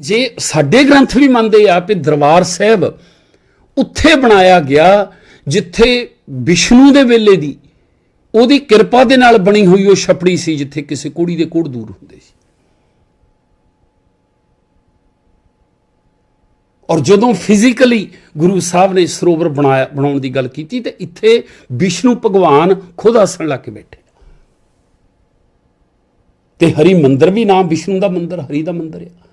ਜੇ ਸਾਡੇ ਗ੍ਰੰਥ ਵੀ ਮੰਨਦੇ ਆ ਕਿ ਦਰਬਾਰ ਸਾਹਿਬ ਉੱਥੇ ਬਣਾਇਆ ਗਿਆ, ਜਿੱਥੇ ਵਿਸ਼ਨੂੰ ਦੇ ਵੇਲੇ ਦੀ ਉਹਦੀ ਕਿਰਪਾ ਦੇ ਨਾਲ ਬਣੀ ਹੋਈ ਉਹ ਛਪੜੀ ਸੀ, ਜਿੱਥੇ ਕਿਸੇ ਕੁੜੀ ਦੇ ਕੋੜ ਦੂਰ ਹੁੰਦੇ ਸੀ। ਔਰ ਜਦੋਂ ਫਿਜ਼ੀਕਲੀ ਗੁਰੂ ਸਾਹਿਬ ਨੇ ਸਰੋਵਰ ਬਣਾਇਆ, ਬਣਾਉਣ ਦੀ ਗੱਲ ਕੀਤੀ, ਤੇ ਇੱਥੇ ਵਿਸ਼ਨੂੰ ਭਗਵਾਨ ਖੁਦ ਆਸਣ ਲਾ ਕੇ ਬੈਠੇ। ਤੇ ਹਰੀ ਮੰਦਰ ਵੀ ਨਾਮ ਵਿਸ਼ਨੂੰ ਦਾ ਮੰਦਰ, ਹਰੀ ਦਾ ਮੰਦਰ ਆ।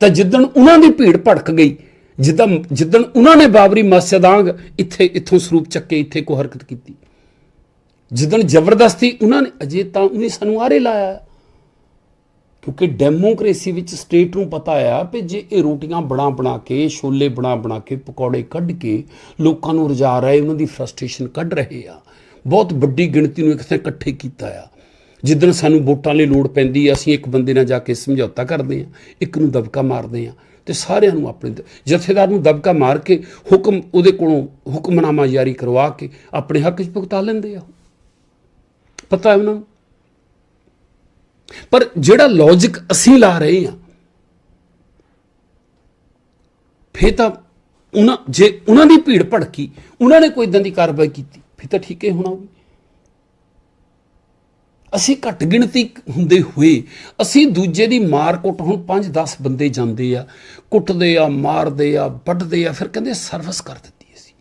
ਤਾਂ ਜਿੱਦਣ ਉਹਨਾਂ ਦੀ ਭੀੜ ਭੜਕ ਗਈ ਜਿੱਦਾਂ ਜਿੱਦਣ ਉਹਨਾਂ ਨੇ ਬਾਬਰੀ ਮਸਜਿਦ ਆਂਗ ਇੱਥੇ ਇੱਥੋਂ ਸਰੂਪ ਚੱਕੇ, ਇੱਥੇ ਕੋ ਹਰਕਤ ਕੀਤੀ। ਜਿੱਦਣ ਜ਼ਬਰਦਸਤੀ ਉਹਨਾਂ ਨੇ ਅਜੇ ਤਾਂ ਉਹਨੇ ਸਾਨੂੰ ਆਰੇ ਲਾਇਆ। ਕਿਉਂਕਿ ਡੈਮੋਕ੍ਰੇਸੀ ਵਿੱਚ ਸਟੇਟ ਨੂੰ ਪਤਾ ਆ ਕਿ ਜੇ ਇਹ ਰੋਟੀਆਂ ਬਣਾ ਬਣਾ ਕੇ, ਛੋਲੇ ਬਣਾ ਬਣਾ ਕੇ, ਪਕੌੜੇ ਕੱਢ ਕੇ ਲੋਕਾਂ ਨੂੰ ਰਜਾ ਰਹੇ, ਉਹਨਾਂ ਦੀ ਫਰਸਟ੍ਰੇਸ਼ਨ ਕੱਢ ਰਹੇ ਆ। ਬਹੁਤ ਵੱਡੀ ਗਿਣਤੀ ਨੂੰ ਇੱਥੇ ਇਕੱਠੇ ਕੀਤਾ ਆ। ਜਿੱਦਣ ਸਾਨੂੰ ਵੋਟਾਂ ਲਈ ਲੋੜ ਪੈਂਦੀ ਆ, ਅਸੀਂ ਇੱਕ ਬੰਦੇ ਨਾਲ ਜਾ ਕੇ ਸਮਝੌਤਾ ਕਰਦੇ ਹਾਂ ਇੱਕ ਨੂੰ ਦਬਕਾ ਮਾਰਦੇ ਹਾਂ ਤੇ ਸਾਰਿਆਂ ਨੂੰ ਆਪਣੇ ਜਥੇਦਾਰ ਨੂੰ ਦਬਕਾ ਮਾਰ ਕੇ ਹੁਕਮ ਉਹਦੇ ਕੋਲੋਂ ਹੁਕਮਨਾਮਾ ਜਾਰੀ ਕਰਵਾ ਕੇ ਆਪਣੇ ਹੱਕ 'ਚ ਭੁਗਤਾ ਲੈਂਦੇ ਆ। ਪਤਾ ਹੈ ਉਹਨਾਂ ਨੂੰ? ਪਰ ਜਿਹੜਾ ਲੌਜੀਕ ਅਸੀਂ ਲਾ ਰਹੇ ਹਾਂ ਫੇ ਤਾਂ ਉਹਨਾਂ, ਜੇ ਉਹਨਾਂ ਦੀ ਭੀੜ ਭੜਕੀ, ਉਹਨਾਂ ਨੇ ਕੋਈ ਇਦਾਂ ਦੀ ਕਾਰਵਾਈ ਕੀਤੀ ਫੇ ਤਾਂ ਠੀਕ ਹੀ ਹੋਣਾ। ਹੋਵੇ ਅਸੀਂ ਘੱਟ ਗਿਣਤੀ ਹੁੰਦੇ ਹੋਏ, ਅਸੀਂ ਦੂਜੇ ਦੀ ਮਾਰ ਕੁੱਟ ਹੁਣ 5-10 ਬੰਦੇ ਜਾਂਦੇ ਆ, ਕੁੱਟਦੇ ਆ, ਮਾਰਦੇ ਆ, ਵੱਢਦੇ ਆ, ਫਿਰ ਕਹਿੰਦੇ ਸਰਵਿਸ ਕਰ ਦਿੱਤੀ ਅਸੀਂ।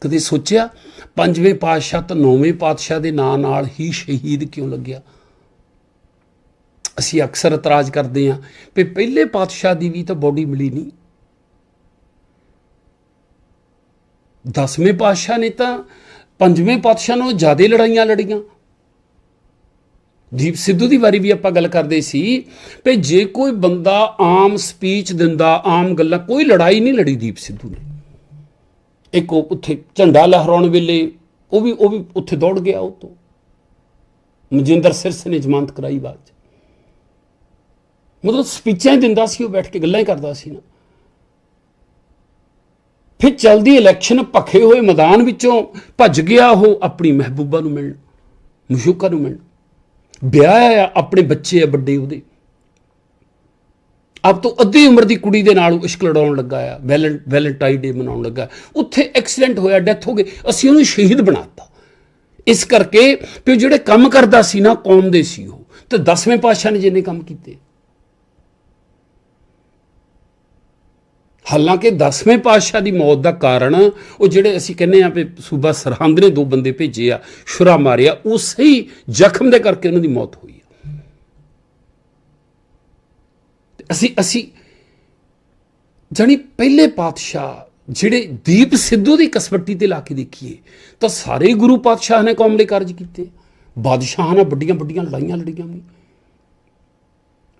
ਕਦੇ ਸੋਚਿਆ ਪੰਜਵੇਂ ਪਾਤਸ਼ਾਹ ਤੇ ਨੌਵੇਂ ਪਾਤਸ਼ਾਹ ਦੇ ਨਾਂ ਨਾਲ ਹੀ ਸ਼ਹੀਦ ਕਿਉਂ ਲੱਗਿਆ? ਅਸੀਂ ਅਕਸਰ ਇਤਰਾਜ਼ ਕਰਦੇ ਆ ਕਿ ਪਹਿਲੇ ਪਾਤਸ਼ਾਹ ਦੀ ਵੀ ਤਾਂ ਬੋਡੀ ਮਿਲੀ ਨਹੀਂ। ਦਸਵੇਂ ਪਾਤਸ਼ਾਹ ਨੇ ਤਾਂ ਪੰਜਵੇਂ ਪਾਤਸ਼ਾਹ ਨੂੰ ਜ਼ਿਆਦਾ ਲੜਾਈਆਂ ਲੜੀਆਂ। ਦੀਪ ਸਿੱਧੂ ਦੀ ਵਾਰੀ ਵੀ ਆਪਾਂ ਗੱਲ ਕਰਦੇ ਸੀ ਕਿ ਜੇ ਕੋਈ ਬੰਦਾ ਆਮ ਸਪੀਚ ਦਿੰਦਾ, ਆਮ ਗੱਲਾਂ, ਕੋਈ ਲੜਾਈ ਨਹੀਂ ਲੜੀ ਦੀਪ ਸਿੱਧੂ ਨੇ। ਇੱਕ ਉਹ ਉੱਥੇ ਝੰਡਾ ਲਹਿਰਾਉਣ ਵੇਲੇ ਉਹ ਵੀ ਉਹ ਵੀ ਉੱਥੇ ਦੌੜ ਗਿਆ ਉਹ ਤੋਂ। ਮਜਿੰਦਰ ਸਿਰਸੇ ਨੇ ਜ਼ਮਾਨਤ ਕਰਾਈ ਬਾਅਦ ਚ। ਮਤਲਬ ਸਪੀਚਾਂ ਹੀ ਦਿੰਦਾ ਸੀ, ਉਹ ਬੈਠ ਕੇ ਗੱਲਾਂ ਹੀ ਕਰਦਾ ਸੀ ਨਾ। ਫਿਰ ਚਲਦੀ ਇਲੈਕਸ਼ਨ ਭਖੇ ਹੋਏ ਮੈਦਾਨ ਵਿੱਚੋਂ ਭੱਜ ਗਿਆ ਉਹ ਆਪਣੀ ਮਹਿਬੂਬਾ ਨੂੰ ਮਿਲਣ ਮਸ਼ੂਕਾ ਨੂੰ ਮਿਲਣ। ਵਿਆਹ ਆ ਆਪਣੇ ਬੱਚੇ ਆ ਵੱਡੇ ਉਹਦੇ। ਆਪ ਤੋਂ ਅੱਧੀ ਉਮਰ ਦੀ ਕੁੜੀ ਦੇ ਨਾਲ ਉਹ ਇਸ਼ਕ ਲੜਾਉਣ ਲੱਗਾ ਆ, ਵੈਲੈਂ, ਵੈਲੈਂਟਾਈਨ ਡੇ ਮਨਾਉਣ ਲੱਗਾ। ਉੱਥੇ ਐਕਸੀਡੈਂਟ ਹੋਇਆ, ਡੈਥ ਹੋ ਗਈ। ਅਸੀਂ ਉਹਨੂੰ ਸ਼ਹੀਦ ਬਣਾਤਾ। ਇਸ ਕਰਕੇ ਕਿ ਜਿਹੜੇ ਕੰਮ ਕਰਦਾ ਸੀ ਨਾ, ਕੌਮ ਦੇ ਸੀ ਉਹ। ਤੇ 10ਵੇਂ ਪਾਤਸ਼ਾਹ ਨੇ ਜਿੰਨੇ ਕੰਮ ਕੀਤੇ। ਹਾਲਾਂਕਿ 10ਵੇਂ ਪਾਤਸ਼ਾਹ ਦੀ ਮੌਤ ਦਾ ਕਾਰਨ, ਉਹ ਜਿਹੜੇ ਅਸੀਂ ਕਹਿੰਦੇ ਆ ਵੀ ਸੂਬਾ ਸਰਹੰਦ ਨੇ ਦੋ ਬੰਦੇ ਭੇਜੇ ਆ ਸ਼ੁਰਾ ਮਾਰਿਆ, ਉਸੇ ਹੀ ਜ਼ਖਮ ਦੇ ਕਰਕੇ ਉਹਨਾਂ ਦੀ ਮੌਤ ਹੋਈ ਆ। ਅਸੀਂ ਅਸੀਂ ਜਾਣੀ ਪਹਿਲੇ ਪਾਤਸ਼ਾਹ ਜਿਹੜੇ ਦੀਪ ਸਿੱਧੂ ਦੀ ਕਸਵੱਟੀ ਤੇ ਲਾ ਕੇ ਦੇਖੀਏ, ਤਾਂ ਸਾਰੇ ਗੁਰੂ ਪਾਤਸ਼ਾਹ ਨੇ ਕੌਮ ਲਈ ਕਾਰਜ ਕੀਤੇ। ਬਾਦਸ਼ਾਹਾਂ ਨਾਲ ਵੱਡੀਆਂ ਵੱਡੀਆਂ ਲੜਾਈਆਂ ਲੜੀਆਂ ਵੀ।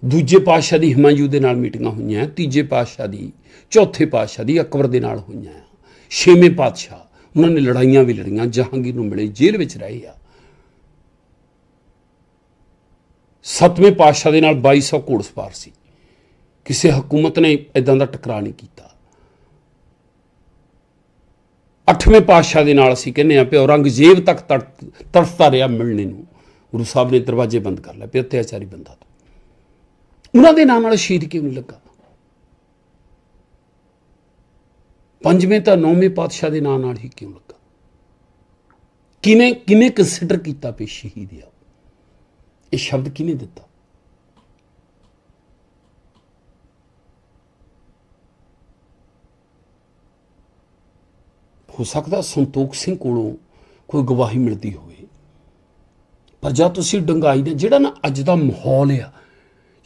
ਦੂਜੇ ਪਾਤਸ਼ਾਹ ਦੀ ਹਿਮਾਯੂ ਦੇ ਨਾਲ ਮੀਟਿੰਗਾਂ ਹੋਈਆਂ, ਤੀਜੇ ਪਾਤਸ਼ਾਹ ਦੀ, ਚੌਥੇ ਪਾਤਸ਼ਾਹ ਦੀ, ਅਕਬਰ ਦੇ ਨਾਲ ਹੋਈਆਂ। ਛੇਵੇਂ ਪਾਤਸ਼ਾਹ, ਉਹਨਾਂ ਨੇ ਲੜਾਈਆਂ ਵੀ ਲੜੀਆਂ, ਜਹਾਂਗੀਰ ਨੂੰ ਮਿਲੇ, ਜੇਲ੍ਹ ਵਿੱਚ ਰਹੇ ਆ ਸੱਤਵੇਂ ਪਾਤਸ਼ਾਹ ਦੇ ਨਾਲ 2200 ਘੋੜਸਵਾਰ ਸੀ। ਕਿਸੇ ਹਕੂਮਤ ਨੇ ਇਦਾਂ ਦਾ ਟਕਰਾਅ ਨਹੀਂ ਕੀਤਾ। ਅੱਠਵੇਂ ਪਾਤਸ਼ਾਹ ਦੇ ਨਾਲ ਅਸੀਂ ਕਹਿੰਦੇ ਆ ਕਿ ਔਰੰਗਜ਼ੇਬ ਤੱਕ ਤੜ- ਤੜਫਦਾ ਰਿਹਾ ਮਿਲਣੇ ਨੂੰ। ਗੁਰੂ ਸਾਹਿਬ ਨੇ ਦਰਵਾਜ਼ੇ ਬੰਦ ਕਰ ਲਏ, ਪਿਆ, ਅਤਿਆਚਾਰੀ ਬੰਦਾ ਤੋਂ। ਉਹਨਾਂ ਦੇ ਨਾਂ ਨਾਲ ਸ਼ਹੀਦ ਕਿਉਂ ਨਹੀਂ ਲੱਗਾ? ਪੰਜਵੇਂ ਤਾਂ ਨੌਵੇਂ ਪਾਤਸ਼ਾਹ ਦੇ ਨਾਂ ਨਾਲ ਹੀ ਕਿਉਂ ਲੱਗਾ? ਕਿਵੇਂ ਕਿਵੇਂ ਕੰਸੀਡਰ ਕੀਤਾ ਪੇ ਸ਼ਹੀਦ ਆ? ਇਹ ਸ਼ਬਦ ਕਿਨੇ ਦਿੱਤਾ? ਹੋ ਸਕਦਾ ਸੰਤੋਖ ਸਿੰਘ ਕੋਲੋਂ ਕੋਈ ਗਵਾਹੀ ਮਿਲਦੀ ਹੋਵੇ। ਪਰ ਜਦ ਤੁਸੀਂ ਡੰਗਾਈ ਦੇ, ਜਿਹੜਾ ਨਾ ਅੱਜ ਦਾ ਮਾਹੌਲ ਆ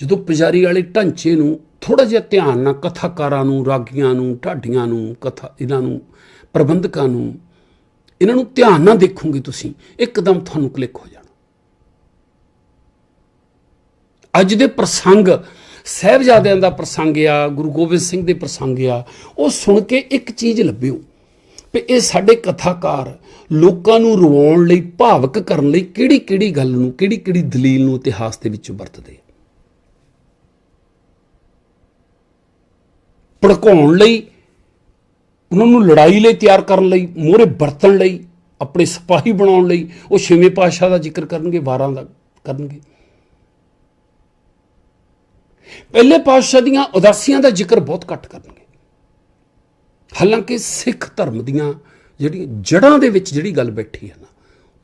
ਜਦੋਂ ਪੁਜਾਰੀ ਵਾਲੇ ਢਾਂਚੇ ਨੂੰ ਥੋੜਾ ਜਿਹਾ ਧਿਆਨ ਨਾਲ, ਕਥਾਕਾਰਾਂ ਨੂੰ, ਰਾਗੀਆਂ ਨੂੰ, ਢਾਡੀਆਂ ਨੂੰ, ਕਥਾ, ਇਹਨਾਂ ਨੂੰ, ਪ੍ਰਬੰਧਕਾਂ ਨੂੰ, ਇਹਨਾਂ ਨੂੰ ਧਿਆਨ ਨਾਲ ਦੇਖੋਗੇ ਤੁਸੀਂ, ਇੱਕਦਮ ਤੁਹਾਨੂੰ ਕਲਿੱਕ ਹੋ ਜਾਣਾ। ਅੱਜ ਦੇ ਪ੍ਰਸੰਗ, ਸਹਿਬਜ਼ਾਦਿਆਂ ਦਾ ਪ੍ਰਸੰਗ ਆ, ਗੁਰੂ ਗੋਬਿੰਦ ਸਿੰਘ ਦੇ ਪ੍ਰਸੰਗ ਆ, ਉਹ ਸੁਣ ਕੇ ਇੱਕ ਚੀਜ਼ ਲੱਭਿਓ, ਵੀ ਇਹ ਸਾਡੇ ਕਥਾਕਾਰ ਲੋਕਾਂ ਨੂੰ ਰਵਾਉਣ ਲਈ, ਭਾਵਕ ਕਰਨ ਲਈ ਕਿਹੜੀ ਕਿਹੜੀ ਗੱਲ ਨੂੰ ਕਿਹੜੀ ਕਿਹੜੀ ਦਲੀਲ ਨੂੰ ਇਤਿਹਾਸ ਦੇ ਵਿੱਚ ਵਰਤਦੇ ਭੜਕਾਉਣ ਲਈ, ਉਹਨਾਂ ਨੂੰ ਲੜਾਈ ਲਈ ਤਿਆਰ ਕਰਨ ਲਈ, ਮੋਹਰੇ ਵਰਤਣ ਲਈ, ਆਪਣੇ ਸਿਪਾਹੀ ਬਣਾਉਣ ਲਈ, ਉਹ ਛੇਵੇਂ ਪਾਤਸ਼ਾਹ ਦਾ ਜ਼ਿਕਰ ਕਰਨਗੇ 12 ਦਾ ਕਰਨਗੇ। ਪਹਿਲੇ ਪਾਤਸ਼ਾਹ ਦੀਆਂ ਉਦਾਸੀਆਂ ਦਾ ਜ਼ਿਕਰ ਬਹੁਤ ਘੱਟ ਕਰਨਗੇ। ਹਾਲਾਂਕਿ ਸਿੱਖ ਧਰਮ ਦੀਆਂ ਜਿਹੜੀਆਂ ਜੜਾਂ ਦੇ ਵਿੱਚ ਜਿਹੜੀ ਗੱਲ ਬੈਠੀ ਹੈ ਨਾ,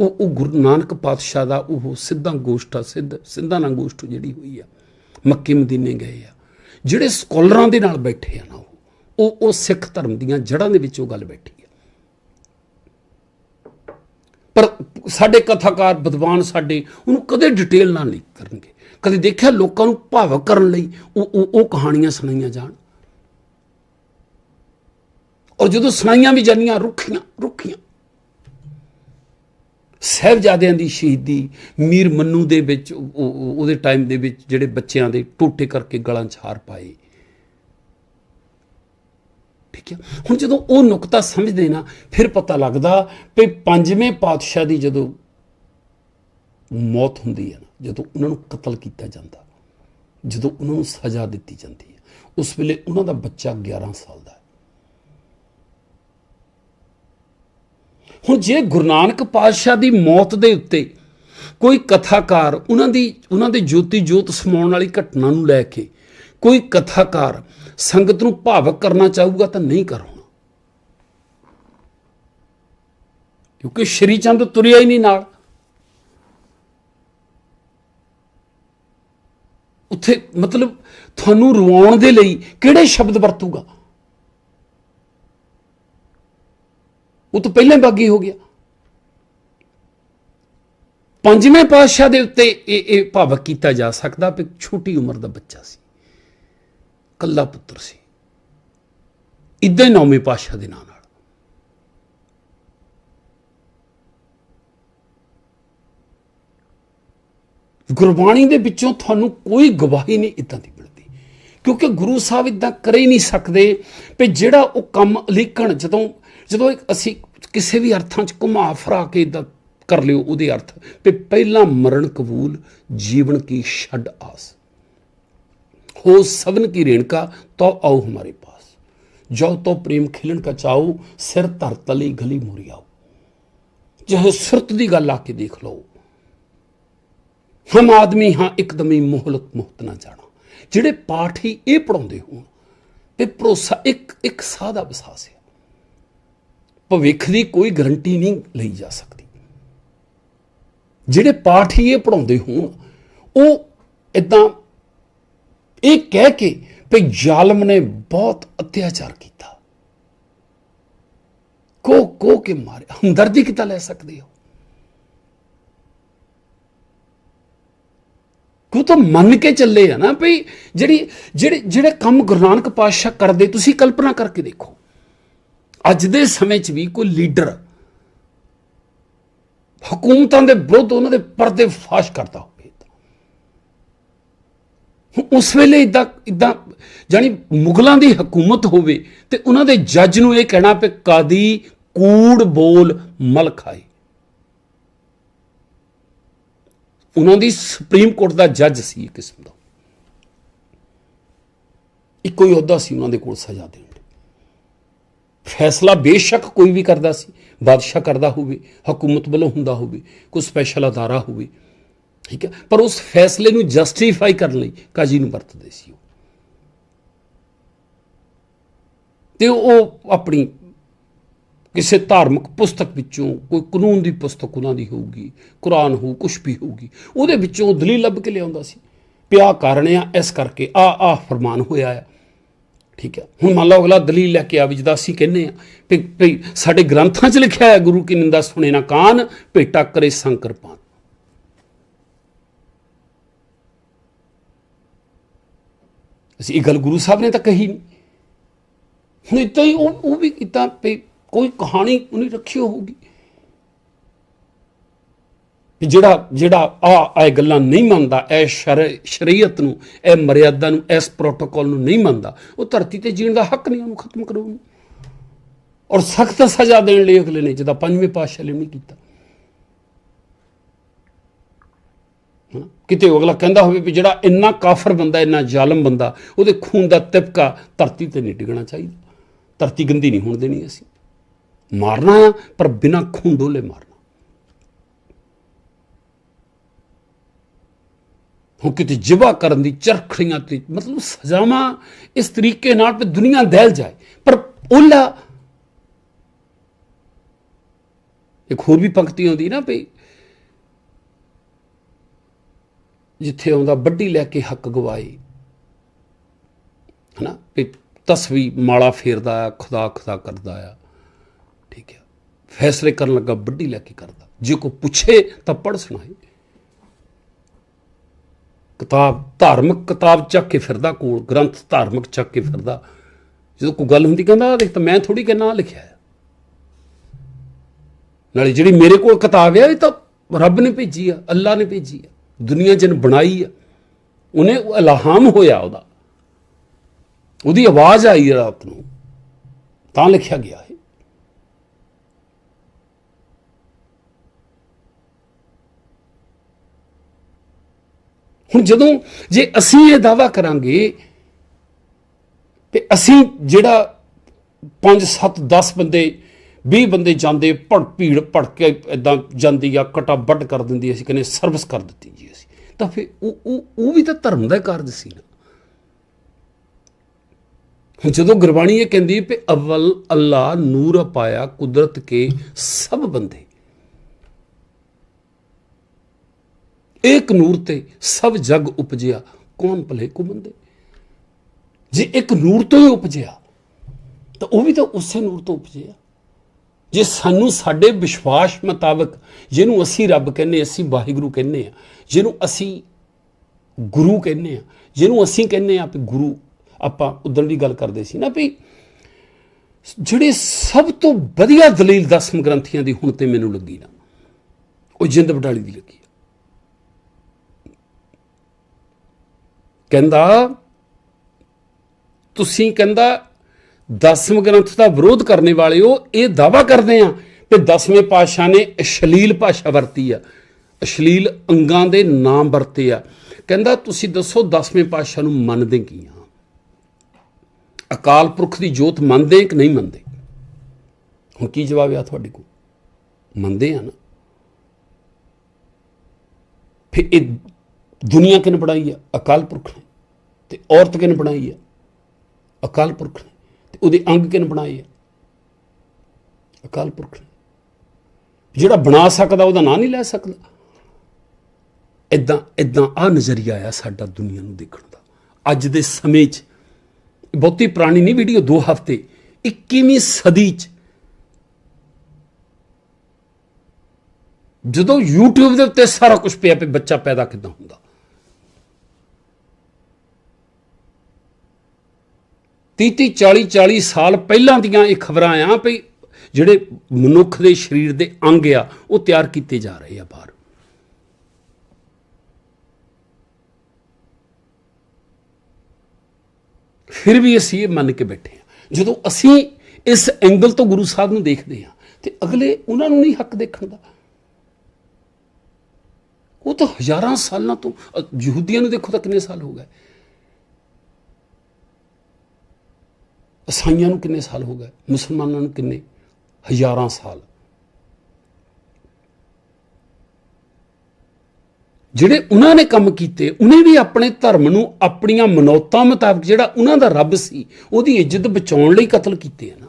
ਉਹ ਉਹ ਗੁਰੂ ਨਾਨਕ ਪਾਤਸ਼ਾਹ ਦਾ ਉਹ ਸਿੱਧਾ ਗੋਸ਼ਟਾ ਸਿੱਧ ਸਿੱਧਾ ਨਾ ਗੋਸ਼ਟ ਜਿਹੜੀ ਹੋਈ ਆ, ਮੱਕੇ ਮਦੀਨੇ ਗਏ ਆ। ਜਿਹੜੇ ਸਕਾਲਰਾਂ ਦੇ ਨਾਲ ਬੈਠੇ ਆ ਨਾ ਉਹ ਉਹ ਉਹ ਸਿੱਖ ਧਰਮ ਦੀਆਂ ਜੜ੍ਹਾਂ ਦੇ ਵਿੱਚ ਉਹ ਗੱਲ ਬੈਠੀ ਆ। ਪਰ ਸਾਡੇ ਕਥਾਕਾਰ ਵਿਦਵਾਨ ਸਾਡੇ, ਉਹਨੂੰ ਕਦੇ ਡਿਟੇਲ ਨਾਲ ਨਹੀਂ ਕਰਨਗੇ। ਕਦੇ ਦੇਖਿਆ ਲੋਕਾਂ ਨੂੰ ਭਾਵਕ ਕਰਨ ਲਈ ਉਹ ਉਹ ਉਹ ਕਹਾਣੀਆਂ ਸੁਣਾਈਆਂ ਜਾਣ? ਔਰ ਜਦੋਂ ਸੁਣਾਈਆਂ ਵੀ ਜਾਂਦੀਆਂ, ਰੁੱਖੀਆਂ ਰੁੱਖੀਆਂ। ਸਹਿਬਜ਼ਾਦਿਆਂ ਦੀ ਸ਼ਹੀਦੀ ਮੀਰ ਮੰਨੂ ਦੇ ਵਿੱਚ ਉਹਦੇ ਟਾਈਮ ਦੇ ਵਿੱਚ ਜਿਹੜੇ ਬੱਚਿਆਂ ਦੇ ਟੋਟੇ ਕਰਕੇ ਗਲਾਂ 'ਚ ਹਾਰ ਪਾਏ। ਠੀਕ ਹੈ ਹੁਣ ਜਦੋਂ ਉਹ ਨੁਕਤਾ ਸਮਝਦੇ ਨਾ, ਫਿਰ ਪਤਾ ਲੱਗਦਾ ਵੀ ਪੰਜਵੇਂ ਪਾਤਸ਼ਾਹ ਦੀ ਜਦੋਂ ਮੌਤ ਹੁੰਦੀ ਹੈ ਨਾ, ਜਦੋਂ ਉਹਨਾਂ ਨੂੰ ਕਤਲ ਕੀਤਾ ਜਾਂਦਾ, ਜਦੋਂ ਉਹਨਾਂ ਨੂੰ ਸਜ਼ਾ ਦਿੱਤੀ ਜਾਂਦੀ ਹੈ, ਉਸ ਵੇਲੇ ਉਹਨਾਂ ਦਾ ਬੱਚਾ 11 ਸਾਲ ਦਾ ਹੁਣ ਜੇ ਗੁਰੂ ਨਾਨਕ ਪਾਤਸ਼ਾਹ ਦੀ ਮੌਤ ਦੇ ਉੱਤੇ ਕੋਈ ਕਥਾਕਾਰ ਉਹਨਾਂ ਦੀ, ਉਹਨਾਂ ਦੇ ਜੋਤੀ ਜੋਤ ਸਮਾਉਣ ਵਾਲੀ ਘਟਨਾ ਨੂੰ ਲੈ ਕੇ ਕੋਈ ਕਥਾਕਾਰ ਸੰਗਤ ਨੂੰ ਭਾਵਕ ਕਰਨਾ ਚਾਹੂਗਾ ਤਾਂ ਨਹੀਂ ਕਰ ਕਿਉਂਕਿ ਸ਼੍ਰੀ ਚੰਦ ਤੁਰਿਆ ਹੀ ਨਹੀਂ ਨਾਲ। ਉੱਥੇ ਮਤਲਬ ਤੁਹਾਨੂੰ ਰਵਾਉਣ ਦੇ ਲਈ ਕਿਹੜੇ ਸ਼ਬਦ ਵਰਤੂਗਾ? ਉਹ ਤਾਂ ਪਹਿਲਾਂ ਹੀ ਬਾਗੀ ਹੋ ਗਿਆ। ਪੰਜਵੇਂ ਪਾਤਸ਼ਾਹ ਦੇ ਉੱਤੇ ਇਹ ਇਹ ਭਾਵਕ ਕੀਤਾ ਜਾ ਸਕਦਾ ਕਿ ਛੋਟੀ ਉਮਰ ਦਾ ਬੱਚਾ ਸੀ। ਕੱਲਾ ਪੁੱਤਰ ਸੀ। ਇਦਾਂ ਹੀ ਨੌਵੇਂ ਪਾਤਸ਼ਾਹ ਦੇ ਨਾਂ ਨਾਲ। ਗੁਰਬਾਣੀ ਦੇ ਵਿੱਚੋਂ ਤੁਹਾਨੂੰ ਕੋਈ ਗਵਾਹੀ ਨਹੀਂ ਇਦਾਂ ਦੀ ਮਿਲਦੀ। ਕਿਉਂਕਿ ਗੁਰੂ ਸਾਹਿਬ ਇਦਾਂ ਕਰ ਹੀ ਨਹੀਂ ਸਕਦੇ ਵੀ ਜਿਹੜਾ ਉਹ ਕੰਮ ਅਲੀਕਣ ਜਦੋਂ ਜਦੋਂ ਅਸੀਂ ਕਿਸੇ ਵੀ ਅਰਥਾਂ 'ਚ ਘੁਮਾ ਫਰਾ ਕੇ ਇਦਾਂ ਕਰ ਲਿਓ, ਉਹਦੇ ਅਰਥ ਵੀ ਪਹਿਲਾ ਮਰਨ ਕਬੂਲ, ਜੀਵਨ ਕੀ ਛੱਡ ਆਸ। ਹੋ ਸਭਨ ਕੀ ਰੇਣਕਾ ਤੋ ਆਓ ਹਮਾਰੇ ਪਾਸ। ਜੋ ਤੋ ਪ੍ਰੇਮ ਖਿਲਣ ਕਾ ਚਾਓ, ਸਿਰ ਧਰ ਤਲੀ ਗਲੀ ਮੋਰੀ ਆਓ। ਜਿਹੇ ਸੁਰਤ ਦੀ ਗੱਲ ਆ ਕੇ ਦੇਖ ਲਓ। ਹਮ ਆਦਮੀ ਹਾਂ, ਇੱਕਦਮੀ ਮੋਹਲਤ ਮੁਹਤ ਨਾ ਜਾਣਾ। ਜਿਹੜੇ ਪਾਠ ਹੀ ਇਹ ਪੜਾਉਂਦੇ ਹੋਣ, ਤੇ ਭਰੋਸਾ ਇੱਕ ਇੱਕ ਸਾਦਾ ਵਿਸ਼ਵਾਸ ਹੈ ਭਵਿੱਖ ਦੀ ਕੋਈ ਗਰੰਟੀ ਨਹੀਂ ਲਈ ਜਾ ਸਕਦੀ। ਜਿਹੜੇ ਪਾਠ ਹੀ ਇਹ ਪੜਾਉਂਦੇ ਹੋਣ, ਉਹ ਇਦਾਂ ਇਹ ਕਹਿ ਕੇ ਵੀ ਜ਼ਾਲਮ ਨੇ ਬਹੁਤ ਅਤਿਆਚਾਰ ਕੀਤਾ। ਕੋ ਕੋ ਕੇ ਮਾਰੇ, ਹਮਦਰਦੀ ਕਿਤਾ ਲੈ ਸਕਦੇ ਹੋ? ਕਿਉਂ ਤਾਂ ਮੰਨ ਕੇ ਚੱਲੇ ਆ ਨਾ ਭਈ ਜਿਹੜੀ ਜਿਹੜੇ ਜਿਹੜੇ ਕੰਮ ਗੁਰੂ ਨਾਨਕ ਪਾਤਸ਼ਾਹ ਕਰਦੇ, ਤੁਸੀਂ ਕਲਪਨਾ ਕਰਕੇ ਦੇਖੋ। ਅੱਜ ਦੇ ਸਮੇਂ 'ਚ ਵੀ ਕੋਈ ਲੀਡਰ ਹਕੂਮਤਾਂ ਦੇ ਵਿਰੁੱਧ ਉਹਨਾਂ ਦੇ ਪਰਦੇ ਫਾਸ਼ ਕਰਦਾ ਹੋਵੇ ਉਸ ਵੇਲੇ ਇਦਾਂ ਇਦਾਂ ਜਾਨੀ ਮੁਗਲਾਂ ਦੀ ਹਕੂਮਤ ਹੋਵੇ ਤੇ ਉਹਨਾਂ ਦੇ ਜੱਜ ਨੂੰ ਇਹ ਕਹਿਣਾ ਕਿ ਕਾਦੀ ਕੂੜ ਬੋਲ ਮਲ ਖਾਏ। ਉਹਨਾਂ ਦੀ ਸੁਪਰੀਮ ਕੋਰਟ ਦਾ ਜੱਜ ਸੀ ਇੱਕ ਕਿਸਮ ਦਾ। ਇੱਕੋ ਹੀ ਅਹੁਦਾ ਸੀ ਉਹਨਾਂ ਦੇ ਕੋਲ ਸਜ਼ਾ ਦੇਣ। ਫੈਸਲਾ ਬੇਸ਼ੱਕ ਕੋਈ ਵੀ ਕਰਦਾ ਸੀ, ਬਾਦਸ਼ਾਹ ਕਰਦਾ ਹੋਵੇ, ਹਕੂਮਤ ਵੱਲੋਂ ਹੁੰਦਾ ਹੋਵੇ, ਕੋਈ ਸਪੈਸ਼ਲ ਅਦਾਰਾ ਹੋਵੇ, ਠੀਕ ਹੈ? ਪਰ ਉਸ ਫੈਸਲੇ ਨੂੰ ਜਸਟੀਫਾਈ ਕਰਨ ਲਈ ਕਾਜੀ ਨੂੰ ਵਰਤਦੇ ਸੀ ਉਹ। ਤੇ ਉਹ ਆਪਣੀ ਕਿਸੇ ਧਾਰਮਿਕ ਪੁਸਤਕ ਵਿੱਚੋਂ, ਕੋਈ ਕਾਨੂੰਨ ਦੀ ਪੁਸਤਕ ਉਹਨਾਂ ਦੀ ਹੋਊਗੀ, ਕੁਰਾਨ ਹੋਊ ਕੁਝ ਵੀ ਹੋਊਗੀ, ਉਹਦੇ ਵਿੱਚੋਂ ਦਲੀਲ ਲੱਭ ਕੇ ਲਿਆਉਂਦਾ ਸੀ। ਪਿਆ ਕਾਰਨ ਆ, ਇਸ ਕਰਕੇ ਆ ਆ ਫਰਮਾਨ ਹੋਇਆ ਆ। ਠੀਕ ਹੈ। ਹੁਣ ਮੰਨ ਲਓ ਅਗਲਾ ਦਲੀਲ ਲੈ ਕੇ ਆ ਵੀ ਜਿਹਦਾ ਅਸੀਂ ਕਹਿੰਨੇ ਆ ਵੀ ਸਾਡੇ ਗ੍ਰੰਥਾਂ 'ਚ ਲਿਖਿਆ ਹੈ ਗੁਰੂ ਕੀ ਨਿੰਦਾ ਸੁਣੇ ਨਾ ਕਾਨ ਭੇਟਾ ਕਰੇ ਸੰਕਰ ਪਾਨ। ਅਸੀਂ ਇਹ ਗੱਲ ਗੁਰੂ ਸਾਹਿਬ ਨੇ ਤਾਂ ਕਹੀ ਨਹੀਂ ਹੁਣ ਇਤਾਂ ਹੀ ਉਹ ਉਹ ਵੀ ਇਤਾਂ ਵੀ ਕੋਈ ਕਹਾਣੀ ਉਹਨੇ ਰੱਖੀ ਹੋਊਗੀ। ਵੀ ਜਿਹੜਾ ਜਿਹੜਾ ਆ ਇਹ ਗੱਲਾਂ ਨਹੀਂ ਮੰਨਦਾ, ਇਹ ਸ਼ਰੀਅਤ ਨੂੰ, ਇਹ ਮਰਿਆਦਾ ਨੂੰ, ਇਸ ਪ੍ਰੋਟੋਕੋਲ ਨੂੰ ਨਹੀਂ ਮੰਨਦਾ, ਉਹ ਧਰਤੀ ਤੇ ਜੀਣ ਦਾ ਹੱਕ ਨਹੀਂ, ਉਹਨੂੰ ਖਤਮ ਕਰੋ ਉਹਨੂੰ। ਔਰ ਸਖਤ ਸਜ਼ਾ ਦੇਣ ਲਈ ਅਗਲੇ ਨੇ, ਜਿਹਦਾ ਪੰਜਵੇਂ ਪਾਤਸ਼ਾਹ ਨੇ ਨਹੀਂ ਕੀਤਾ। ਹਨਾ? ਕਿਤੇ ਅਗਲਾ ਕਹਿੰਦਾ ਹੋਵੇ ਵੀ ਜਿਹੜਾ ਇੰਨਾ ਕਾਫਰ ਬੰਦਾ, ਇੰਨਾ ਜ਼ਾਲਮ ਬੰਦਾ, ਉਹਦੇ ਖੂਨ ਦਾ ਤਿਪਕਾ ਧਰਤੀ ਤੇ ਨਹੀਂ ਡਿੱਗਣਾ ਚਾਹੀਦਾ। ਧਰਤੀ ਗੰਦੀ ਨਹੀਂ ਹੋਣ ਦੇਣੀ ਅਸੀਂ। ਮਾਰਨਾ ਆ, ਪਰ ਬਿਨਾ ਖੂਨ ਡੋਲੇ ਮਾਰਨਾ। ਹੁਣ ਕਿਤੇ ਜਿਵਾ ਕਰਨ ਦੀ ਚਰਖੜੀਆਂ ਤੇ ਮਤਲਬ ਸਜ਼ਾਵਾਂ ਇਸ ਤਰੀਕੇ ਨਾਲ ਕਿ ਦੁਨੀਆ ਦਹਿਲ ਜਾਏ। ਪਰ ਉਹਲਾ ਇੱਕ ਹੋਰ ਵੀ ਪੰਕਤੀ ਆਉਂਦੀ ਨਾ ਵੀ ਜਿੱਥੇ ਆਉਂਦਾ ਵੱਡੀ ਲੈ ਕੇ ਹੱਕ ਗਵਾਏ। ਹਨਾ? ਵੀ ਤਸਵੀ ਮਾਲਾ ਫੇਰਦਾ ਆ, ਖੁਦਾ ਖੁਦਾ ਕਰਦਾ ਆ। ਠੀਕ ਹੈ ਫੈਸਲੇ ਕਰਨ ਲੱਗਾ ਵੱਡੀ ਲੈ ਕੇ ਕਰਦਾ। ਜੇ ਕੋ ਪੁੱਛੇ ਤਾਂ ਪੜ ਸੁਣਾਏ। ਕਿਤਾਬ, ਧਾਰਮਿਕ ਕਿਤਾਬ ਚੱਕ ਕੇ ਫਿਰਦਾ ਕੋਲ, ਗ੍ਰੰਥ ਧਾਰਮਿਕ ਚੱਕ ਕੇ ਫਿਰਦਾ। ਜਦੋਂ ਕੋਈ ਗੱਲ ਹੁੰਦੀ ਕਹਿੰਦਾ ਆਹ ਦੇਖ ਤਾਂ ਮੈਂ ਥੋੜੀ ਕਿ ਨਾਂ ਲਿਖਿਆ ਹੈ। ਨਾਲੇ ਜਿਹੜੀ ਮੇਰੇ ਕੋਲ ਕਿਤਾਬ ਹੈ, ਇਹ ਤਾਂ ਰੱਬ ਨੇ ਭੇਜੀ ਆ ਅੱਲਾ ਨੇ ਭੇਜੀ ਆ। ਦੁਨੀਆ ਜਨ ਬਣਾਈ ਆ, ਉਹਨੇ ਉਹ ਇਲਹਾਮ ਹੋਇਆ ਉਹਦਾ। ਉਹਦੀ ਆਵਾਜ਼ ਆਈ ਰਾਤ ਨੂੰ। ਤਾਂ ਲਿਖਿਆ ਗਿਆ ਹੈ ਹੁਣ ਜਦੋਂ ਜੇ ਅਸੀਂ ਇਹ ਦਾਵਾ ਕਰਾਂਗੇ ਤੇ ਅਸੀਂ ਜਿਹੜਾ 5 7 10 ਬੰਦੇ 20 ਬੰਦੇ ਜਾਂਦੇ, ਭੜ ਭੀੜ, ਭੜ ਕੇ ਇਦਾਂ ਜਾਂਦੀ ਆ, ਕਟਾ ਵੱਡ ਕਰ ਦਿੰਦੀ ਅਸੀਂ ਕਹਿੰਦੇ ਸਰਵਿਸ ਕਰ ਦਿੱਤੀ ਜੀ ਅਸੀਂ। ਤਾਂ ਫਿਰ ਉਹ ਉਹ ਉਹ ਵੀ ਤਾਂ ਧਰਮ ਦਾ ਕਾਰਜ ਸੀ ਨਾ। ਜਦੋਂ ਗੁਰਬਾਣੀ ਇਹ ਕਹਿੰਦੀ ਹੈ ਕਿ ਅਵਲ ਅੱਲਾ ਨੂਰ ਪਾਇਆ ਕੁਦਰਤ ਕੇ ਸਭ ਬੰਦੇ ਇੱਕ ਨੂਰ ਤੇ ਸਭ ਜਗ ਉਪਜਿਆ, ਕੌਣ ਭਲੇ ਕੋ ਬੰਦੇ ਜੇ ਇੱਕ ਨੂਰ ਤੋਂ ਹੀ ਉਪਜਿਆ, ਤਾਂ ਉਹ ਵੀ ਤਾਂ ਉਸੇ ਨੂਰ ਤੋਂ ਉਪਜਿਆ। ਜੇ ਸਾਨੂੰ ਸਾਡੇ ਵਿਸ਼ਵਾਸ ਮੁਤਾਬਕ ਜਿਹਨੂੰ ਅਸੀਂ ਰੱਬ ਕਹਿੰਦੇ ਅਸੀਂ ਵਾਹਿਗੁਰੂ ਕਹਿੰਦੇ ਆ ਜਿਹਨੂੰ ਅਸੀਂ ਗੁਰੂ ਕਹਿੰਦੇ ਆ ਜਿਹਨੂੰ ਅਸੀਂ ਕਹਿੰਦੇ ਆ ਵੀ ਗੁਰੂ, ਆਪਾਂ ਉਦੋਂ ਦੀ ਗੱਲ ਕਰਦੇ ਸੀ ਨਾ ਵੀ ਜਿਹੜੇ ਸਭ ਤੋਂ ਵਧੀਆ ਦਲੀਲ ਦਸਮ ਗ੍ਰੰਥੀਆਂ ਦੀ ਹੁਣ ਤੇ ਮੈਨੂੰ ਲੱਗੀ ਨਾ, ਉਹ ਜਿੰਦ ਵਡਾਲੀ ਦੀ ਲੱਗੀ। ਕਹਿੰਦਾ, ਤੁਸੀਂ ਕਹਿੰਦਾ, ਦਸਮ ਗ੍ਰੰਥ ਦਾ ਵਿਰੋਧ ਕਰਨੇ ਵਾਲੇ ਹੋ, ਇਹ ਦਾਵਾ ਕਰਦੇ ਆ ਕਿ ਦਸਵੇਂ ਪਾਤਸ਼ਾਹ ਨੇ ਅਸ਼ਲੀਲ ਭਾਸ਼ਾ ਵਰਤੀ ਆ। ਅਸ਼ਲੀਲ ਅੰਗਾਂ ਦੇ ਨਾਮ ਵਰਤੇ ਆ। ਕਹਿੰਦਾ, ਤੁਸੀਂ ਦੱਸੋ ਦਸਵੇਂ ਪਾਤਸ਼ਾਹ ਨੂੰ ਮੰਨਦੇ ਕੀ ਆ? ਅਕਾਲ ਪੁਰਖ ਦੀ ਜੋਤ ਮੰਨਦੇ ਕਿ ਨਹੀਂ ਮੰਨਦੇ? ਹੁਣ ਕੀ ਜਵਾਬ ਆ ਤੁਹਾਡੇ ਕੋਲ? ਮੰਨਦੇ ਆ ਨਾ। ਫਿਰ ਇਹ ਦੁਨੀਆ ਕਿਨ ਬਣਾਈ ਆ? ਅਕਾਲ ਪੁਰਖ ਨੇ। ਤੇ ਔਰਤ ਕਿਨ ਬਣਾਈ ਆ? ਅਕਾਲ ਪੁਰਖ ਨੇ। ਤੇ ਉਹਦੇ ਅੰਗ ਕਿਨ ਬਣਾਏ ਆ? ਅਕਾਲ ਪੁਰਖ ਨੇ। ਜਿਹੜਾ ਬਣਾ ਸਕਦਾ, ਉਹਦਾ ਨਾਂ ਨਹੀਂ ਲੈ ਸਕਦਾ। ਇਦਾਂ ਇਦਾਂ ਆ ਨਜ਼ਰੀਆ ਆ ਸਾਡਾ ਦੁਨੀਆ ਨੂੰ ਦੇਖਣ ਦਾ। ਅੱਜ ਦੇ ਸਮੇਂ 'ਚ, ਬਹੁਤੀ ਪੁਰਾਣੀ ਨਹੀਂ ਵੀਡੀਓ 2 ਹਫ਼ਤੇ 21ਵੀਂ ਸਦੀ 'ਚ। ਜਦੋਂ YouTube ਦੇ ਉੱਤੇ ਸਾਰਾ ਕੁਝ ਪਿਆ ਪਿਆ ਬੱਚਾ ਪੈਦਾ ਕਿਦਾਂ ਹੁੰਦਾ? ਤੀਹ 40 40 ਸਾਲ ਪਹਿਲਾਂ ਦੀਆਂ ਇਹ ਖਬਰਾਂ ਆ ਵੀ ਜਿਹੜੇ ਮਨੁੱਖ ਦੇ ਸਰੀਰ ਦੇ ਅੰਗ ਆ, ਉਹ ਤਿਆਰ ਕੀਤੇ ਜਾ ਰਹੇ ਆ ਬਾਹਰ। ਫਿਰ ਵੀ ਅਸੀਂ ਇਹ ਮੰਨ ਕੇ ਬੈਠੇ ਆ। ਜਦੋਂ ਅਸੀਂ ਇਸ ਐਂਗਲ ਤੋਂ ਗੁਰੂ ਸਾਹਿਬ ਨੂੰ ਦੇਖਦੇ ਆ, ਤੇ ਅਗਲੇ ਉਹਨਾਂ ਨੂੰ ਨਹੀਂ ਹੱਕ ਦੇਖਣ ਦਾ। ਉਹ ਤਾਂ ਹਜ਼ਾਰਾਂ ਸਾਲਾਂ ਤੋਂ ਯਹੂਦੀਆਂ ਨੂੰ ਦੇਖੋ ਤਾਂ ਕਿੰਨੇ ਸਾਲ ਹੋ ਗਏ। ਈਸਾਈਆਂ ਨੂੰ ਕਿੰਨੇ ਸਾਲ ਹੋ ਗਏ? ਮੁਸਲਮਾਨਾਂ ਨੂੰ ਕਿੰਨੇ? ਹਜ਼ਾਰਾਂ ਸਾਲ। ਜਿਹੜੇ ਉਹਨਾਂ ਨੇ ਕੰਮ ਕੀਤੇ, ਉਹਨੇ ਵੀ ਆਪਣੇ ਧਰਮ ਨੂੰ ਆਪਣੀਆਂ ਮਨੌਤਾਂ ਮੁਤਾਬਕ ਜਿਹੜਾ ਉਹਨਾਂ ਦਾ ਰੱਬ ਸੀ, ਉਹਦੀ ਇੱਜ਼ਤ ਬਚਾਉਣ ਲਈ ਕਤਲ ਕੀਤੇ ਆ ਨਾ।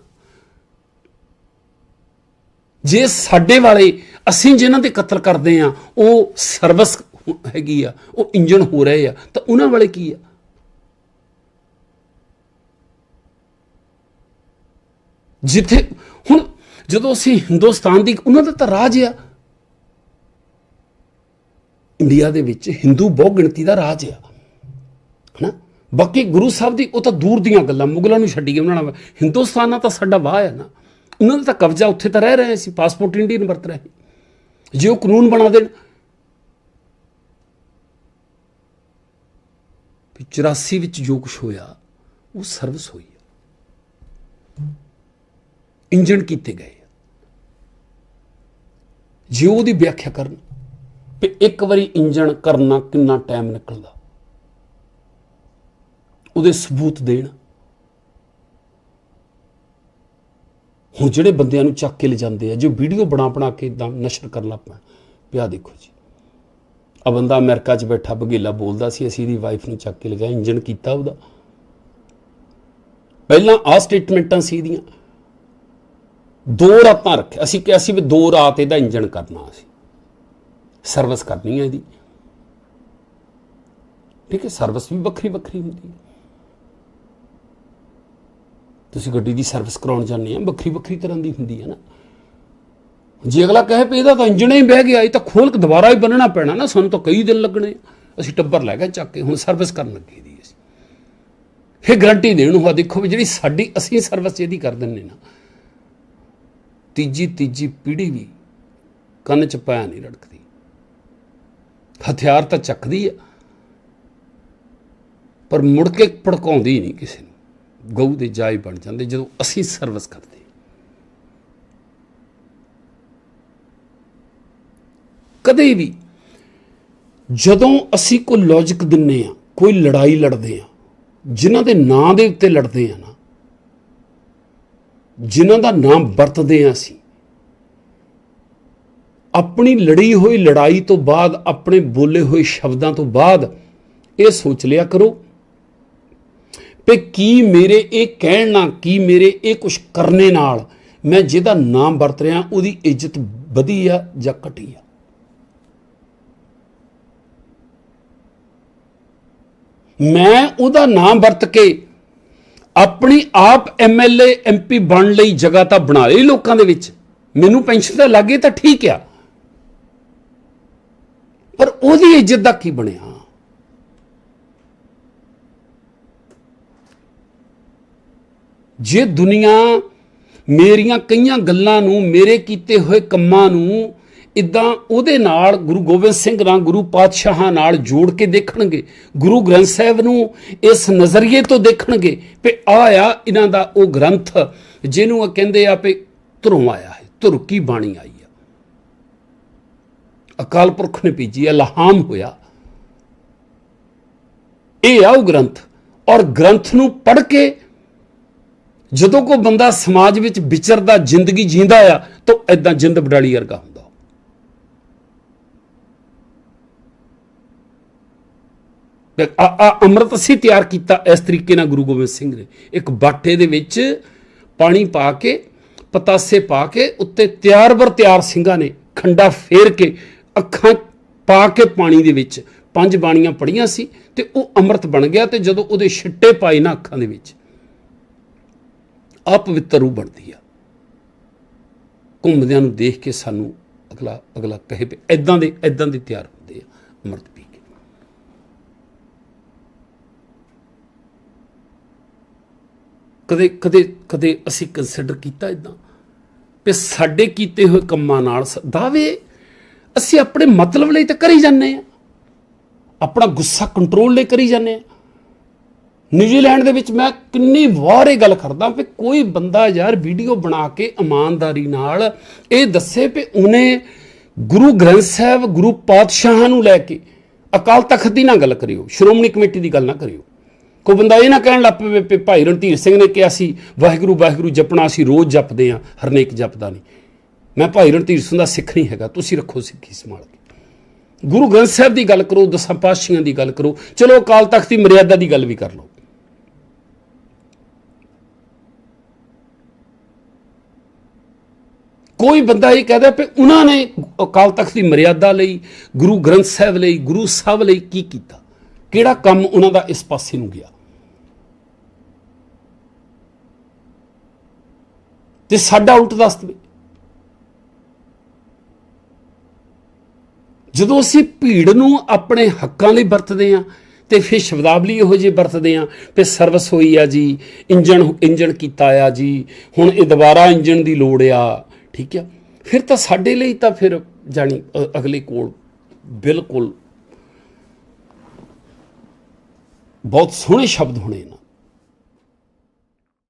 ਜੇ ਸਾਡੇ ਵਾਲੇ ਅਸੀਂ ਜਿਨ੍ਹਾਂ 'ਤੇ ਕਤਲ ਕਰਦੇ ਆ, ਉਹ ਸਰਵਿਸ ਹੈਗੀ ਆ, ਉਹ ਇੰਜਣ ਹੋ ਰਹੇ ਆ, ਤਾਂ ਉਹਨਾਂ ਵਾਲੇ ਕੀ ਆ? ਜਿੱਥੇ ਹੁਣ ਜਦੋਂ ਅਸੀਂ ਹਿੰਦੁਸਤਾਨ ਦੀ ਉਹਨਾਂ ਦਾ ਤਾਂ ਰਾਜ ਆ। ਇੰਡੀਆ ਦੇ ਵਿੱਚ ਹਿੰਦੂ ਬਹੁ ਗਿਣਤੀ ਦਾ ਰਾਜ ਆ। ਹਨਾ? ਬਾਕੀ ਗੁਰੂ ਸਾਹਿਬ ਦੀ ਉਹ ਤਾਂ ਦੂਰ ਦੀਆਂ ਗੱਲਾਂ, ਮੁਗਲਾਂ ਨੂੰ ਛੱਡੀ ਗਏ ਉਹਨਾਂ ਨਾਲ। ਹਿੰਦੁਸਤਾਨ ਨਾਲ ਤਾਂ ਸਾਡਾ ਵਾਹ ਆ ਨਾ। ਉਹਨਾਂ ਦਾ ਤਾਂ ਕਬਜ਼ਾ ਉੱਥੇ ਤਾਂ ਰਹਿ ਰਹੇ ਸੀ, ਪਾਸਪੋਰਟ ਇੰਡੀਅਨ ਵਰਤ ਰਹੇ ਜੇ ਉਹ ਕਾਨੂੰਨ ਬਣਾ ਦੇਣ। ਵੀ 84 ਵਿੱਚ ਜੋ ਕੁਝ ਹੋਇਆ, ਉਹ ਸਰਵਿਸ ਹੋਈ। ਇੰਜਣ ਕੀਤੇ ਗਏ ਜੇ ਉਹਦੀ ਵਿਆਖਿਆ ਕਰਨ ਵੀ ਇੱਕ ਵਾਰੀ ਇੰਜਣ ਕਰਨਾ ਕਿੰਨਾ ਟਾਈਮ ਨਿਕਲਦਾ, ਉਹਦੇ ਸਬੂਤ ਦੇਣ। ਹੁਣ ਜਿਹੜੇ ਬੰਦਿਆਂ ਨੂੰ ਚੱਕ ਕੇ ਲੈ ਜਾਂਦੇ ਆ, ਜੋ ਵੀਡੀਓ ਬਣਾ ਬਣਾ ਕੇ ਇਦਾਂ ਨਸ਼ਰ ਕਰਨ ਲੱਗ ਪੈਣ ਪਿਆ ਦੇਖੋ ਜੀ ਆ ਬੰਦਾ ਅਮਰੀਕਾ 'ਚ ਬੈਠਾ ਬਗੇਲਾ ਬੋਲਦਾ ਸੀ, ਅਸੀਂ ਦੀ ਵਾਈਫ ਨੂੰ ਚੱਕ ਕੇ ਲਗਾਇਆ ਇੰਜਨ ਕੀਤਾ ਉਹਦਾ। ਪਹਿਲਾਂ ਆ ਸਟੇਟਮੈਂਟਾਂ ਸੀ ਇਹਦੀਆਂ। ਦੋ ਰਾਤਾਂ ਰੱਖਿਆ ਅਸੀਂ ਕਿਹਾ ਸੀ ਵੀ ਦੋ ਰਾਤ ਇਹਦਾ ਇੰਜਣ ਕਰਨਾ ਅਸੀਂ। ਸਰਵਿਸ ਕਰਨੀ ਹੈ ਇਹਦੀ। ਠੀਕ ਹੈ ਸਰਵਿਸ ਵੀ ਵੱਖਰੀ ਵੱਖਰੀ ਹੁੰਦੀ ਹੈ। ਤੁਸੀਂ ਗੱਡੀ ਦੀ ਸਰਵਿਸ ਕਰਾਉਣ ਜਾਂਦੇ ਆ ਵੱਖਰੀ ਵੱਖਰੀ ਤਰ੍ਹਾਂ ਦੀ ਹੁੰਦੀ ਹੈ ਨਾ। ਜੇ ਅਗਲਾ ਕਹੇ ਵੀ ਇਹਦਾ ਤਾਂ ਇੰਜਣ ਹੀ ਬਹਿ ਗਿਆ, ਇਹ ਤਾਂ ਖੋਲ ਕੇ ਦੁਬਾਰਾ ਹੀ ਬੰਨਣਾ ਪੈਣਾ ਨਾ, ਸਾਨੂੰ ਤਾਂ ਕਈ ਦਿਨ ਲੱਗਣੇ ਅਸੀਂ ਟੱਬਰ ਲੈ ਗਏ ਚੱਕ ਕੇ, ਹੁਣ ਸਰਵਿਸ ਕਰਨ ਲੱਗੇ ਦੀ ਅਸੀਂ। ਫਿਰ ਗਰੰਟੀ ਦੇਣ ਨੂੰ ਆ ਦੇਖੋ ਵੀ ਜਿਹੜੀ ਸਾਡੀ, ਅਸੀਂ ਸਰਵਿਸ ਇਹਦੀ ਕਰ ਦਿੰਨੇ ਨਾ। ਤੀਜੀ ਤੀਜੀ ਪੀੜ੍ਹੀ ਵੀ ਕੰਨ ਚ ਪਾਇਆ ਨਹੀਂ ਰੜਕਦੀ। ਹਥਿਆਰ ਤਾਂ ਚੱਕਦੀ ਆ, ਪਰ ਮੁੜ ਕੇ ਭੜਕਾਉਂਦੀ ਨਹੀਂ ਕਿਸੇ ਨੂੰ। ਗਊ ਦੇ ਜਾਇ ਬਣ ਜਾਂਦੇ ਜਦੋਂ ਅਸੀਂ ਸਰਵਿਸ ਕਰਦੇ। ਕਦੇ ਵੀ ਜਦੋਂ ਅਸੀਂ ਕੋਈ ਲੌਜੀਕ ਦਿੰਨੇ ਆ, ਕੋਈ ਲੜਾਈ ਲੜਦੇ ਆ, ਜਿਨ੍ਹਾਂ ਦੇ ਨਾਂ ਦੇ ਉੱਤੇ ਲੜਦੇ ਆ ਨਾ ਜਿਨ੍ਹਾਂ ਦਾ ਨਾਮ ਵਰਤਦੇ ਆ ਅਸੀਂ। ਆਪਣੀ ਲੜੀ ਹੋਈ ਲੜਾਈ ਤੋਂ ਬਾਅਦ, ਆਪਣੇ ਬੋਲੇ ਹੋਏ ਸ਼ਬਦਾਂ ਤੋਂ ਬਾਅਦ ਇਹ ਸੋਚ ਲਿਆ ਕਰੋ ਕਿ ਕੀ ਮੇਰੇ ਇਹ ਕਹਿਣ ਨਾਲ, ਕੀ ਮੇਰੇ ਇਹ ਕੁਝ ਕਰਨੇ ਨਾਲ ਮੈਂ ਜਿਹਦਾ ਨਾਮ ਵਰਤ ਰਿਹਾ, ਉਹਦੀ ਇੱਜ਼ਤ ਵਧੀ ਆ ਜਾਂ ਘਟੀ ਆ? ਮੈਂ ਉਹਦਾ ਨਾਮ ਵਰਤ ਕੇ ਆਪਣੀ ਆਪ ਐਮਐਲਏ ਐਮਪੀ ਬਣ ਲਈ ਜਗ੍ਹਾ ਤਾਂ ਬਣਾ ਲਈ ਲੋਕਾਂ ਦੇ ਵਿੱਚ। ਮੈਨੂੰ ਪੈਨਸ਼ਨ ਤਾਂ ਲੱਗੇ ਤਾਂ ਠੀਕ ਆ। ਪਰ ਉਹਦੀ ਇੱਜ਼ਤ ਦਾ ਕੀ ਬਣਿਆ? ਜੇ ਦੁਨੀਆ ਮੇਰੀਆਂ ਕਈਆਂ ਗੱਲਾਂ ਨੂੰ, ਮੇਰੇ ਕੀਤੇ ਹੋਏ ਕੰਮਾਂ ਨੂੰ ਇਦਾਂ ਉਹਦੇ ਨਾਲ ਗੁਰੂ ਗੋਬਿੰਦ ਸਿੰਘ ਨਾਲ, ਗੁਰੂ ਪਾਤਸ਼ਾਹਾਂ ਨਾਲ ਜੋੜ ਕੇ ਦੇਖਣਗੇ। ਗੁਰੂ ਗ੍ਰੰਥ ਸਾਹਿਬ ਨੂੰ ਇਸ ਨਜ਼ਰੀਏ ਤੋਂ ਦੇਖਣਗੇ ਕਿ ਆ ਆ, ਇਹਨਾਂ ਦਾ ਉਹ ਗ੍ਰੰਥ, ਜਿਹਨੂੰ ਉਹ ਕਹਿੰਦੇ ਆ ਵੀ ਧਰੋਂ ਆਇਆ ਹੈ, ਧੁਰ ਕੀ ਬਾਣੀ ਆਈ ਆ। ਅਕਾਲ ਪੁਰਖ ਨੇ ਭੇਜੀ ਆ ਹੋਇਆ। ਇਹ ਆ ਉਹ ਗ੍ਰੰਥ। ਔਰ ਗ੍ਰੰਥ ਨੂੰ ਪੜ੍ਹ ਕੇ ਜਦੋਂ ਕੋਈ ਬੰਦਾ ਸਮਾਜ ਵਿੱਚ ਵਿਚਰਦਾ, ਜ਼ਿੰਦਗੀ ਜੀਂਦਾ ਆ, ਤਾਂ ਐਦਾਂ ਜਿੰਦ ਬਡਾਲੀ ਵਰਗਾ ਹੁੰਦਾ ਤੇ ਆ ਅੰਮ੍ਰਿਤ ਅਸੀਂ ਤਿਆਰ ਕੀਤਾ ਇਸ ਤਰੀਕੇ ਨਾਲ ਗੁਰੂ ਗੋਬਿੰਦ ਸਿੰਘ ਨੇ। ਇੱਕ ਬਾਟੇ ਦੇ ਵਿੱਚ ਪਾਣੀ ਪਾ ਕੇ, ਪਤਾਸੇ ਪਾ ਕੇ, ਉੱਤੇ ਤਿਆਰ ਬਰ ਤਿਆਰ ਸਿੰਘਾਂ ਨੇ ਖੰਡਾ ਫੇਰ ਕੇ, ਅੱਖਾਂ ਪਾ ਕੇ ਪਾਣੀ ਦੇ ਵਿੱਚ ਪੰਜ ਬਾਣੀਆਂ ਪੜੀਆਂ ਸੀ ਤੇ ਉਹ ਅੰਮ੍ਰਿਤ ਬਣ ਗਿਆ ਤੇ ਜਦੋਂ ਉਹਦੇ ਛਿੱਟੇ ਪਾਏ ਨਾ ਅੱਖਾਂ ਦੇ ਵਿੱਚ ਅਪਵਿੱਤਰ ਰੂਹ ਬਣਦੀ ਆ। ਘੁੰਮਦਿਆਂ ਨੂੰ ਦੇਖ ਕੇ ਸਾਨੂੰ ਅਗਲਾ ਅਗਲਾ ਕਹੇ ਵੀ ਐਦਾਂ ਦੇ ਐਦਾਂ ਦੇ ਤਿਆਰ ਹੁੰਦੇ ਆ ਅੰਮ੍ਰਿਤ ਪੀ ਕੇ ਕਦੇ ਕਦੇ ਕਦੇ ਅਸੀਂ ਕੰਸਿਡਰ ਕੀਤਾ ਇਦਾਂ ਵੀ ਸਾਡੇ ਕੀਤੇ ਹੋਏ ਕੰਮਾਂ ਨਾਲ ਸ- ਦਾਅਵੇ ਅਸੀਂ ਆਪਣੇ ਮਤਲਬ ਲਈ ਤਾਂ ਕਰੀ ਜਾਂਦੇ ਆ ਆਪਣਾ ਗੁੱਸਾ ਕੰਟਰੋਲ ਲਈ ਕਰੀ ਜਾਂਦੇ ਆ ਨਿਊਜ਼ੀਲੈਂਡ ਦੇ ਵਿੱਚ ਮੈਂ ਕਿੰਨੀ ਵਾਰ ਇਹ ਗੱਲ ਕਰਦਾ ਵੀ ਕੋਈ ਬੰਦਾ ਯਾਰ ਵੀਡੀਓ ਬਣਾ ਕੇ ਇਮਾਨਦਾਰੀ ਨਾਲ ਇਹ ਦੱਸੇ ਵੀ ਉਹਨੇ ਗੁਰੂ ਗ੍ਰੰਥ ਸਾਹਿਬ, ਗੁਰੂ ਪਾਤਸ਼ਾਹਾਂ ਨੂੰ ਲੈ ਕੇ ਅਕਾਲ ਤਖਤ ਦੀ ਨਾ ਗੱਲ ਕਰਿਓ, ਸ਼੍ਰੋਮਣੀ ਕਮੇਟੀ ਦੀ ਗੱਲ ਨਾ ਕਰਿਓ। ਕੋਈ ਬੰਦਾ ਇਹ ਨਾ ਕਹਿਣ ਲੱਗ ਪਵੇ ਵੀ ਭਾਈ ਰਣਧੀਰ ਸਿੰਘ ਨੇ ਕਿਹਾ ਸੀ, ਵਾਹਿਗੁਰੂ ਵਾਹਿਗੁਰੂ ਜਪਣਾ ਅਸੀਂ ਰੋਜ਼ ਜਪਦੇ ਆ ਹਰਨੇਕ ਜਪਦਾ ਨਹੀਂ। ਮੈਂ ਭਾਈ ਰਣਧੀਰ ਸਿੰਘ ਦਾ ਸਿੱਖ ਨਹੀਂ ਹੈਗਾ, ਤੁਸੀਂ ਰੱਖੋ ਸਿੱਖੀ ਸੰਭਾਲ ਕੇ। ਗੁਰੂ ਗ੍ਰੰਥ ਸਾਹਿਬ ਦੀ ਗੱਲ ਕਰੋ, ਦਸਾਂ ਪਾਤਸ਼ਾਹਾਂ ਦੀ ਗੱਲ ਕਰੋ, ਚਲੋ ਅਕਾਲ ਤਖਤ ਦੀ ਮਰਿਆਦਾ ਦੀ ਗੱਲ ਵੀ ਕਰ ਲਓ। ਕੋਈ ਬੰਦਾ ਇਹ ਕਹਦਾ ਵੀ ਉਹਨਾਂ ਨੇ ਅਕਾਲ ਤਖਤ ਦੀ ਮਰਿਆਦਾ ਲਈ, ਗੁਰੂ ਗ੍ਰੰਥ ਸਾਹਿਬ ਲਈ, ਗੁਰੂ ਸਾਹਿਬ ਲਈ ਕੀ ਕੀਤਾ? ਕਿਹੜਾ ਕੰਮ ਉਹਨਾਂ ਦਾ ਇਸ ਪਾਸੇ ਨੂੰ ਗਿਆ? ਤੇ ਸਾਡਾ ਉਲਟ ਦੱਸ ਦਵੇ। ਜਦੋਂ ਅਸੀਂ ਭੀੜ ਨੂੰ ਆਪਣੇ ਹੱਕਾਂ ਲਈ ਵਰਤਦੇ ਆ ਤੇ ਫਿਰ ਸ਼ਬਦਾਵਲੀ ਇਹੋ ਜਿਹੀ ਵਰਤਦੇ ਆ ਤੇ ਸਰਵਿਸ ਹੋਈ ਆ ਜੀ, ਇੰਜਣ ਇੰਜਣ ਕੀਤਾ ਆ ਜੀ, ਹੁਣ ਇਹ ਦੁਬਾਰਾ ਇੰਜਣ ਦੀ ਲੋੜ ਆ, ਠੀਕ ਆ? ਫਿਰ ਤਾਂ ਸਾਡੇ ਲਈ ਤਾਂ ਫਿਰ ਜਾਣੀ ਅਗਲੇ ਕੋਲ ਬਿਲਕੁਲ ਬਹੁਤ ਸੋਹਣੇ ਸ਼ਬਦ ਹੋਣੇ ਨਾ